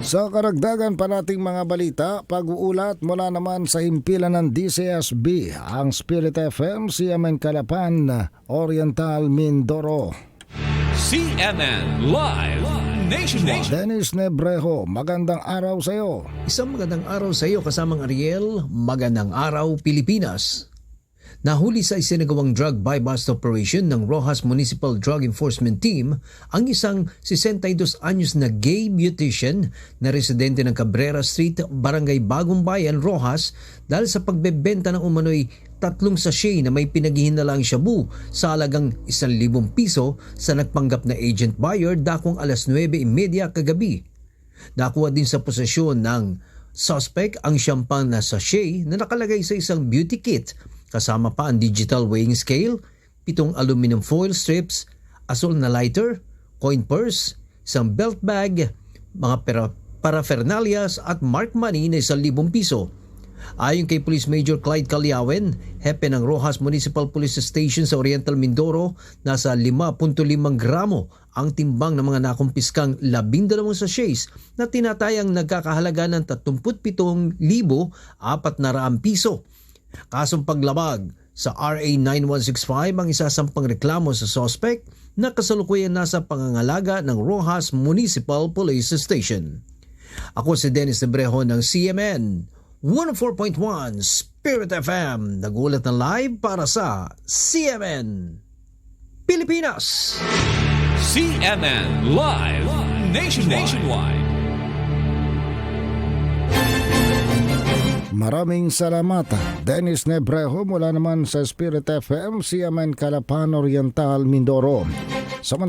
Sa karagdagan pa nating mga balita, pag-uulat mula naman sa himpilan ng DCSB, ang Spirit FM, CMN Calapan, Oriental Mindoro. CNN Live Nationwide. Dennis Nebrejo, magandang araw sa iyo. Isang magandang araw sa iyo kasamang Ariel, magandang araw Pilipinas. Nahuli sa isinagawang drug buy-bust operation ng Rojas Municipal Drug Enforcement Team ang isang 62 anyos na gay beautician na residente ng Cabrera Street, Barangay Bagong Bayan, Rojas dahil sa pagbebenta ng umano'y tatlong sachet na may pinaghihinalang shabu sa halagang 1,000 piso sa nagpanggap na agent buyer dakong alas 9.30 kagabi. Nakuha din sa posesyon ng suspect ang champagne na sachet na nakalagay sa isang beauty kit kasama pa ang digital weighing scale, pitong aluminum foil strips, asul na lighter, coin purse, isang belt bag, mga para paraphernalias at mark money na 1,000 piso. Ayon kay Police Major Clyde Calyawen, hepe ng Rojas Municipal Police Station sa Oriental Mindoro, nasa 5.5 gramo ang timbang ng mga nakumpiskang 12 sachets na tinatayang nagkakahalaga ng 37,400 piso. Kasong paglabag sa RA 9165 ang isasampang reklamo sa suspect na kasalukuyan nasa pangangalaga ng Rojas Municipal Police Station. Ako si Dennis Nebrejo ng CMN 104.1 Spirit FM nagulat na live para sa CMN Pilipinas. CNN Live Nationwide. Maraming salamat, Dennis Nebrejo mula naman sa Spirit FM, CMN Calapan Oriental Mindoro. Samantala,